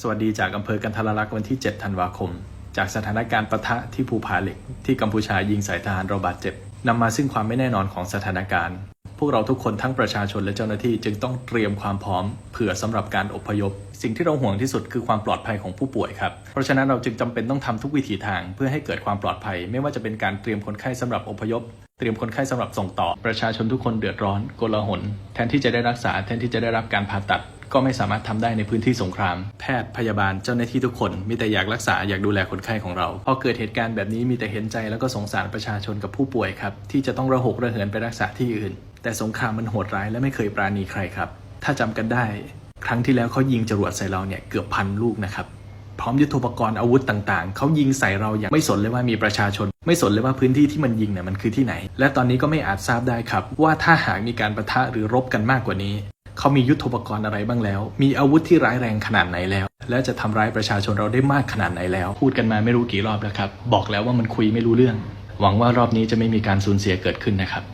สวัสดีจากอำเภอกันทรลักษณ์วันที่ 7 ธันวาคม จากสถานการณ์ปะทะที่ภูผาเหล็ก ที่กัมพูชายิงใส่ทหารเราบาดเจ็บนำมาซึ่งความไม่แน่นอนของสถานการณ์ พวกเราทุกคนทั้งประชาชนและเจ้าหน้าที่จึงต้องเตรียมความพร้อม เผื่อสำหรับการอพยพ สิ่งที่เราห่วงที่สุดคือความปลอดภัยของผู้ป่วยครับ เพราะฉะนั้นเราจึงจำเป็นต้องทำทุกวิถีทาง เพื่อให้เกิดความปลอดภัย ไม่ว่าจะเป็นการเตรียมคนไข้สำหรับอพยพ เตรียมคนไข้สำหรับส่งต่อ ประชาชนทุกคนเดือดร้อนโกลาหลแทนที่จะได้รักษาแทนที่จะได้รับการผ่าตัด ก็ไม่สามารถทำได้ในพื้นที่สงคราม แพทย์พยาบาลเจ้าหน้าที่ทุกคนมีแต่อยากรักษาอยากดูแลคนไข้ของเราพอเกิดเหตุการณ์แบบนี้มีแต่เห็นใจแล้วก็สงสารประชาชนกับผู้ป่วยครับที่จะต้องระหกระเหินไปรักษาที่อื่น แต่สงครามมันโหดร้ายและไม่เคยปราณีใครครับ ถ้าจำกันได้ ครั้งที่แล้วเขายิงจรวดใส่เราเนี่ยเกือบพันลูกนะครับพร้อมยุทโธปกรณ์อาวุธต่างๆ เขายิงใส่เราอย่างไม่สนเลยว่ามีประชาชน ไม่สนเลยว่าพื้นที่ที่มันยิงเนี่ยมันคือที่ไหน และตอนนี้ก็ไม่อาจทราบได้ครับ ว่าถ้าหากมีการประทะหรือรบกันมากกว่านี้ เขามียุทโธปกรณ์อะไรบ้างแล้ว มีอาวุธที่ร้ายแรงขนาดไหนแล้ว และจะทำร้ายประชาชนเราได้มากขนาดไหนแล้ว พูดกันมาไม่รู้กี่รอบแล้วครับ บอกแล้วว่ามันคุยไม่รู้เรื่อง หวังว่ารอบนี้จะไม่มีการสูญเสียเกิดขึ้นนะครับ